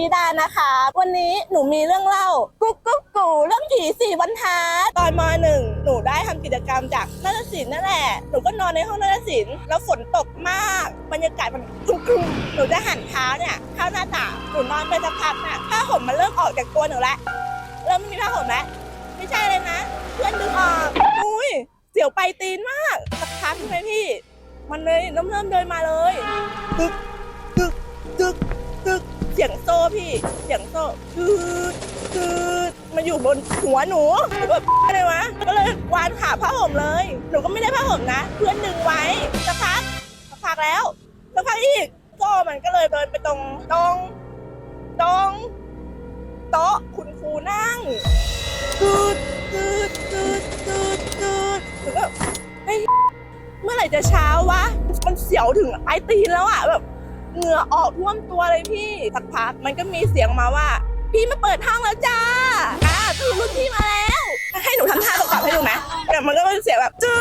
ดีดานะคะ วันนี้หนูมีเรื่องเล่า กุ๊กกุ๊กกูเรื่องผีสี่บรรทัดตอนมหนึ่งหนูได้ทำกิจกรรมจากนาฏศิลป์นั่นแหละ หนูก็นอนในห้องนาฏศิลป์แล้วฝนตกมาก บรรยากาศมันครึมๆหนูจะหันเท้าเนี่ยเข้าหน้าต่างหนูนอนไปสักพักน่ะผ้าห่มมันเริ่มออกจากตัวหนูแล้วเริ่มไม่มีผ้าห่มแล้วไม่ใช่เลยนะ เพื่อนดึงออกอุ้ยเสียวไปตีนมากสักพักใช่ไหมพี่ มันเลยเริ่มเริ่มเดินมาเลยตึกตึก ยงโซ่พี่เสียงโซ่คือคือมาอยู่บนหัวหนูหนูแบบอะไรวะก็เลยวานขาผ้าห่มเลย หนูก็ไม่ได้ผ้าห่มนะ เพื่อนดึงไว้สักพักสักพักแล้วสักพักอีกโซ่มันก็เลยเดินไปตรงตรงตรงโต๊ะคุณครูนั่งตืดตืดตืดตืดตืดหนูก็เฮ้ยเมื่อไหร่จะเช้าวะ มันเสียวถึงปลายตีนแล้วอะแบบ เหงื่อออกท่วมตัวเลยพี่สักพักมันก็มีเสียงมาว่า พี่มาเปิดห้องแล้วจ้าอ่าคือรุ่นพี่มาแล้ว ให้หนูทำท่าตกกลับให้ดูไหมแต่มันก็เป็นเสียงแบบจื